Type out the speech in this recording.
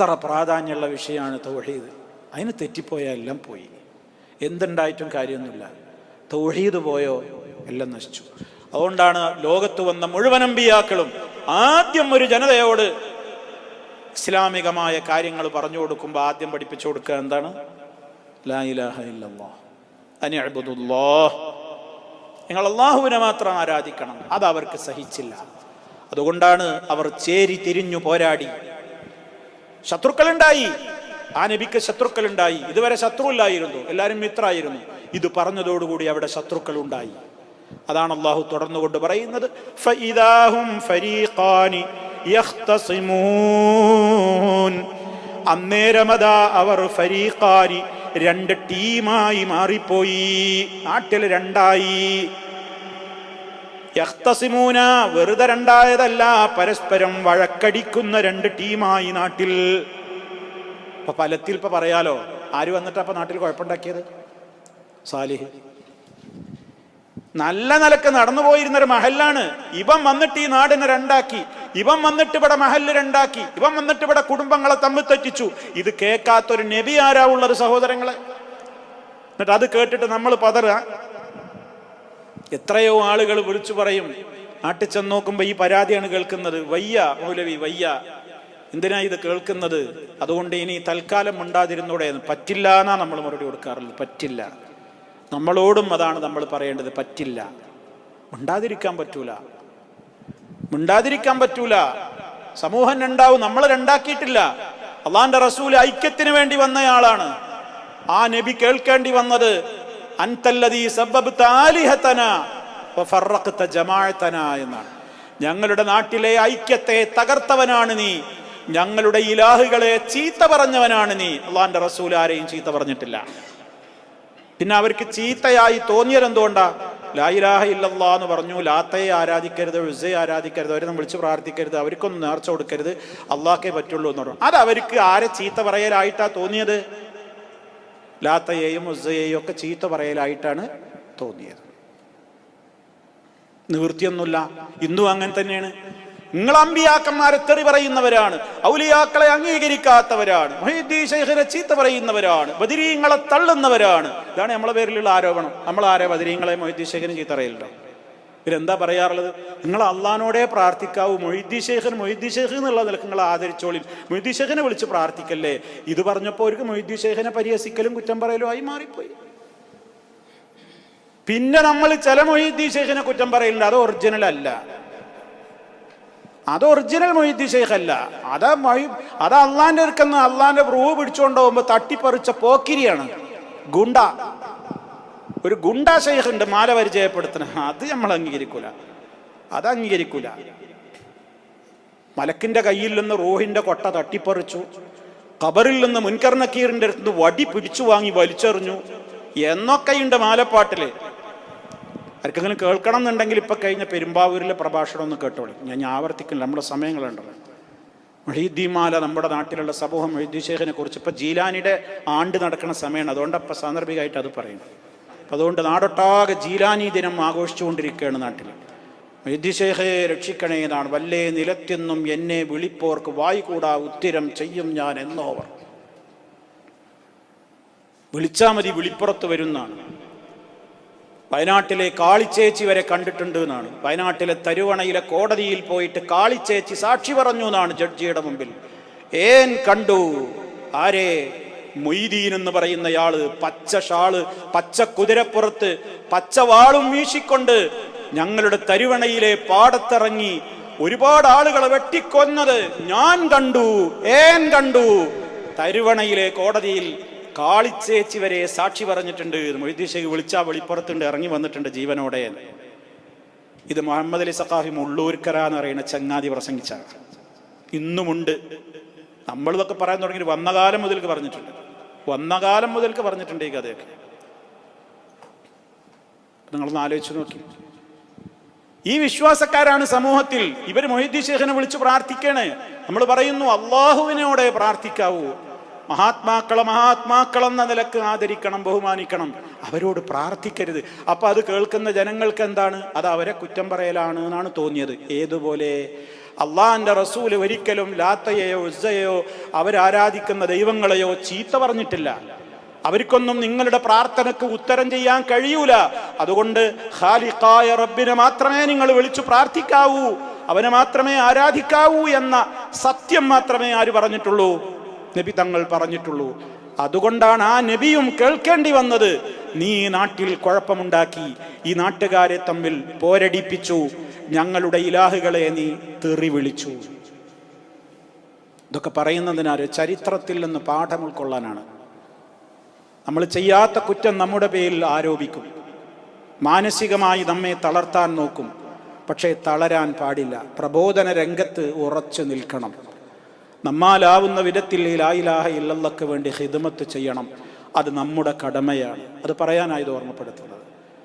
അത്ര പ്രാധാന്യമുള്ള വിഷയമാണ് തൗഹീദ്. അതിന് തെറ്റിപ്പോയാൽ എല്ലാം പോയി. എന്തുണ്ടായിട്ടും കാര്യമൊന്നുമില്ല. തൗഹീദ് പോയോ? എല്ലാം നശിച്ചു. അതുകൊണ്ടാണ് ലോകത്ത് വന്ന മുഴുവൻ അമ്പിയാക്കളും ആദ്യം ഒരു ജനതയോട് ഇസ്ലാമികമായ കാര്യങ്ങൾ പറഞ്ഞു കൊടുക്കുമ്പോൾ ആദ്യം പഠിപ്പിച്ചു കൊടുക്കുക എന്താണ്? ലാ ഇലാഹ അനിഅബ്ദുല്ലാഹ് നിങ്ങൾ അള്ളാഹുവിനെ മാത്രം ആരാധിക്കണം. അത് അവർക്ക് സഹിച്ചില്ല. അതുകൊണ്ടാണ് അവർ ചേരി തിരിഞ്ഞു പോരാടി. ശത്രുക്കളുണ്ടായി. ആ നബിക്ക് ശത്രുക്കളുണ്ടായി. ഇതുവരെ ശത്രു ഇല്ലായിരുന്നു എല്ലാവരും മിത്രായിരുന്നു. ഇത് പറഞ്ഞതോടുകൂടി അവിടെ ശത്രുക്കൾ ഉണ്ടായി അതാണ് അള്ളാഹു തുടർന്നുകൊണ്ട് പറയുന്നത്. അന്നേരമതാ അവർ ഫരീഖാനി രണ്ട് ടീമായി മാറിപ്പോയി. നാട്ടിൽ രണ്ടായി. യഖ്തസിമൂന വെറുതെ രണ്ടായതല്ല പരസ്പരം വഴക്കടിക്കുന്ന രണ്ട് ടീമായി നാട്ടിൽ. ഇപ്പൊ പലത്തിൽ ഇപ്പൊ പറയാലോ ആര് വന്നിട്ടാ നാട്ടിൽ കുഴപ്പമുണ്ടാക്കിയത്? സാലിഹ്. നല്ല നിലയ്ക്ക് നടന്നു പോയിരുന്ന ഒരു മഹല്ലാണ്. ഇവൻ വന്നിട്ട് ഈ നാടിനെ രണ്ടാക്കി. ഇവൻ വന്നിട്ട് ഇവിടെ മഹല്ല് രണ്ടാക്കി. ഇവൻ വന്നിട്ട് ഇവിടെ കുടുംബങ്ങളെ തമ്മിൽ തെറ്റിച്ചു. ഇത് കേൾക്കാത്തൊരു നബി ആരാ ഉള്ളത് സഹോദരങ്ങളെ? എന്നിട്ട് അത് കേട്ടിട്ട് നമ്മൾ പതറുക. എത്രയോ ആളുകൾ വിളിച്ചു പറയും നാട്ടിൽ ചെന്ന് നോക്കുമ്പോ ഈ പരാതിയാണ് കേൾക്കുന്നത്. വയ്യ മൗലവി വയ്യ. എന്തിനാ ഇത് കേൾക്കുന്നത്? അതുകൊണ്ട് ഇനി തൽക്കാലം ഉണ്ടാതിരുന്നൂടെ പറ്റില്ല എന്നാ നമ്മൾ മറുപടി കൊടുക്കാറുള്ളത്. പറ്റില്ല. നമ്മളോടും അതാണ് നമ്മൾ പറയേണ്ടത്. പറ്റില്ല. മിണ്ടാതിരിക്കാൻ പറ്റൂല. മിണ്ടാതിരിക്കാൻ പറ്റൂല. സമൂഹം രണ്ടാവും. നമ്മൾ രണ്ടാക്കിയിട്ടില്ല. അള്ളാന്റെ റസൂൽ ഐക്യത്തിന് വേണ്ടി വന്നയാളാണ്. ആ നബി കേൾക്കേണ്ടി വന്നത് എന്നാണ്. ഞങ്ങളുടെ നാട്ടിലെ ഐക്യത്തെ തകർത്തവനാണ് നീ. ഞങ്ങളുടെ ഇലാഹുകളെ ചീത്ത പറഞ്ഞവനാണ് നീ. അള്ളാന്റെ റസൂൽ ആരെയും ചീത്ത പറഞ്ഞിട്ടില്ല. പിന്നെ അവർക്ക് ചീത്തയായി തോന്നിയത് എന്തുകൊണ്ടാ? ലായിലാഹ ഇല്ലല്ലാ എന്ന് പറഞ്ഞു. ലാത്തയെ ആരാധിക്കരുത് ഉസയെ ആരാധിക്കരുത് അവരെ വിളിച്ച് പ്രാർത്ഥിക്കരുത് അവർക്കൊന്നും നേർച്ച കൊടുക്കരുത്. അള്ളാഹ്ക്കേ പറ്റുള്ളൂ എന്ന് പറഞ്ഞു. അത് അവർക്ക് ആരെ ചീത്ത പറയലായിട്ടാ തോന്നിയത്? ലാത്തയെയും ഉസ്സയെയും ഒക്കെ ചീത്ത പറയലായിട്ടാണ് തോന്നിയത്. നിവൃത്തിയൊന്നുമില്ല. ഇന്നും അങ്ങനെ തന്നെയാണ്. നിങ്ങൾ അമ്പിയാക്കന്മാരെ തെറി പറയുന്നവരാണ്. ഔലിയാക്കളെ അംഗീകരിക്കാത്തവരാണ്. മൊഹീദ്ദീൻ ശൈഖിനെ ചീത്ത പറയുന്നവരാണ്. ബദിരീങ്ങളെ തള്ളുന്നവരാണ്. ഇതാണ് നമ്മളെ പേരിലുള്ള ആരോപണം. നമ്മൾ ആരെ ബദിരീങ്ങളെ മൊഹീദ്ദീൻ ശൈഖിനെ ചീത്ത പറയലുണ്ടോ? ഇവരെന്താ പറയാറുള്ളത്? നിങ്ങൾ അള്ളഹാനോടെ പ്രാർത്ഥിക്കാവൂ. മൊയ്തി ശേഖൻ മൊയ്തി ശേഖ് എന്നുള്ള നിലയ്ക്ക് നിങ്ങൾ ആദരിച്ചോളി മൊയ്തി ശേഖനെ വിളിച്ച് പ്രാർത്ഥിക്കല്ലേ? ഇത് പറഞ്ഞപ്പോൾ അവർക്ക് മൊയ്തി ശേഖനെ പരിഹസിക്കലും കുറ്റം പറയലും ആയി മാറിപ്പോയി. പിന്നെ നമ്മൾ ചില മൊയ്തി ശേഖനെ കുറ്റം പറയലുണ്ട്. അത് ഒറിജിനൽ അല്ല. അത് ഒറിജിനൽ മൊയ്തി ഷെയ്ഖ് അല്ല അത് അത് അള്ളാന്റെ അടുക്കുന്ന അള്ളാന്റെ റൂ പിടിച്ചുകൊണ്ട് പോകുമ്പോ തട്ടിപ്പറിച്ച പോക്കിരിയാണ്. ഗുണ്ട. ഒരു ഗുണ്ട ഷെയ്ഖ് ഉണ്ട് മാല പരിചയപ്പെടുത്തണ അത് നമ്മൾ അംഗീകരിക്കൂല. അത് അംഗീകരിക്കൂല. മലക്കിന്റെ കയ്യിൽ നിന്ന് റോഹിന്റെ കൊട്ട തട്ടിപ്പറിച്ചു. ഖബറിൽ നിന്ന് മുൻകർ നക്കീറിന്റെ അടുത്ത് വടി പിടിച്ചു വാങ്ങി വലിച്ചെറിഞ്ഞു. എന്നൊക്കെയുണ്ട് മാലപ്പാട്ടിൽ ആർക്കെങ്കിലും കേൾക്കണം എന്നുണ്ടെങ്കിൽ ഇപ്പൊ കഴിഞ്ഞ പെരുമ്പാവൂരിലെ പ്രഭാഷണം ഒന്ന് കേട്ടോളി. ഞാൻ ആവർത്തിക്കില്ല നമ്മുടെ സമയങ്ങളുണ്ടല്ലോ. മൊഹീദ്ദീമാല നമ്മുടെ നാട്ടിലുള്ള സമൂഹം മൊഹീദ്ദീൻ ഷേഖിനെ കുറിച്ച് ഇപ്പൊ ജീലാനിയുടെ ആണ്ട് നടക്കുന്ന സമയമാണ്. അതുകൊണ്ട് അപ്പൊ സാന്ദർഭികമായിട്ട് അത് പറയും. അതുകൊണ്ട് നാടൊട്ടാകെ ജീലാനി ദിനം ആഘോഷിച്ചുകൊണ്ടിരിക്കുകയാണ് നാട്ടിൽ. വൈദ്യശേഖയെ രക്ഷിക്കണേതാണ് വല്ലേ നിലത്തെന്നും എന്നെ വിളിപ്പോർക്ക് വായി കൂടാ ഉത്തിരം ചെയ്യും ഞാൻ എന്നോവർ. വിളിച്ചാൽ മതി വിളിപ്പുറത്ത് വരുന്നതാണ് വയനാട്ടിലെ കാളിച്ചേച്ചി വരെ കണ്ടിട്ടുണ്ട് എന്നാണ്. വയനാട്ടിലെ തരുവണയിലെ കോടതിയിൽ പോയിട്ട് കാളിച്ചേച്ചി സാക്ഷി പറഞ്ഞു എന്നാണ് ജഡ്ജിയുടെ മുമ്പിൽ. ഏൻ കണ്ടു? ആരെ? മൊയ്തീൻ എന്ന് പറയുന്നയാൾ പച്ച ഷാൾ പച്ച കുതിരപ്പുറത്ത് പച്ച വാളും വീശിക്കൊണ്ട് ഞങ്ങളുടെ തരുവണയിലെ പാടത്തിറങ്ങി ഒരുപാട് ആളുകളെ വെട്ടിക്കൊന്നത് ഞാൻ കണ്ടു ഏൻ കണ്ടു. തരുവണയിലെ കോടതിയിൽ കാളിച്ചേച്ചി വരെ സാക്ഷി പറഞ്ഞിട്ടുണ്ട്. മൊയ്തീഷയ്ക്ക് വിളിച്ചാ വെളിപ്പുറത്തുണ്ട് ഇറങ്ങി വന്നിട്ടുണ്ട് ജീവനോടെ. ഇത് മുഹമ്മദ് അലി സഖാഫി മുള്ളൂർക്കര എന്ന് പറയുന്ന ചങ്ങാതി പ്രസംഗിച്ചാണ്. ഇന്നുമുണ്ട്. നമ്മളിതൊക്കെ പറയാൻ തുടങ്ങി വന്ന കാലം മുതൽക്ക് പറഞ്ഞിട്ടുണ്ട്. വന്ന കാലം മുതൽക്ക് പറഞ്ഞിട്ടുണ്ട് ഈ കഥയൊക്കെ. നിങ്ങളൊന്ന് ആലോചിച്ച് നോക്കി. ഈ വിശ്വാസക്കാരാണ് സമൂഹത്തിൽ ഇവർ മൊഹിദ്ദീൻ ശേഖനെ വിളിച്ച് പ്രാർത്ഥിക്കണേ. നമ്മൾ പറയുന്നു അള്ളാഹുവിനോടെ പ്രാർത്ഥിക്കാവൂ. മഹാത്മാക്കളെ മഹാത്മാക്കളെന്ന നിലയ്ക്ക് ആദരിക്കണം ബഹുമാനിക്കണം. അവരോട് പ്രാർത്ഥിക്കരുത്. അപ്പൊ അത് കേൾക്കുന്ന ജനങ്ങൾക്ക് എന്താണ്? അത് അവരെ കുറ്റം പറയലാണ് എന്നാണ് തോന്നിയത്. ഏതുപോലെ? അള്ളാഹിന്റെ റസൂൽ ഒരിക്കലും ലാത്തയെയോ ഉസ്സയെയോ അവരാരാധിക്കുന്ന ദൈവങ്ങളെയോ ചീത്ത പറഞ്ഞിട്ടില്ല. അവർക്കൊന്നും നിങ്ങളുടെ പ്രാർത്ഥനക്ക് ഉത്തരം ചെയ്യാൻ കഴിയൂല. അതുകൊണ്ട് ഖാലിഖായ റബ്ബിനെ മാത്രമേ നിങ്ങൾ വിളിച്ചു പ്രാർത്ഥിക്കാവൂ അവനെ മാത്രമേ ആരാധിക്കാവൂ എന്ന സത്യം മാത്രമേ ആര് പറഞ്ഞിട്ടുള്ളൂ? നബി തങ്ങൾ പറഞ്ഞിട്ടുള്ളൂ. അതുകൊണ്ടാണ് ആ നബിയും കേൾക്കേണ്ടി വന്നത്. നീ നാട്ടിൽ കുഴപ്പമുണ്ടാക്കി ഈ നാട്ടുകാരെ തമ്മിൽ പോരടിപ്പിച്ചു ഞങ്ങളുടെ ഇലാഹുകളെ നീ തെറി വിളിച്ചു. ഇതൊക്കെ പറയുന്നതിനാല് ചരിത്രത്തിൽ നിന്ന് പാഠം ഉൾക്കൊള്ളാനാണ്. നമ്മൾ ചെയ്യാത്ത കുറ്റം നമ്മുടെ പേരിൽ ആരോപിക്കും. മാനസികമായി നമ്മെ തളർത്താൻ നോക്കും. പക്ഷേ തളരാൻ പാടില്ല. പ്രബോധന രംഗത്ത് ഉറച്ചു നിൽക്കണം. നമ്മാലാവുന്ന വിധത്തിൽ ഈ ലായിലാഹ ഇല്ലല്ലക്ക് വേണ്ടി ഹിദമത്ത് ചെയ്യണം. അത് നമ്മുടെ കടമയാണ്. അത് പറയാനായത് ഓർമ്മപ്പെടുത്തുന്നത്.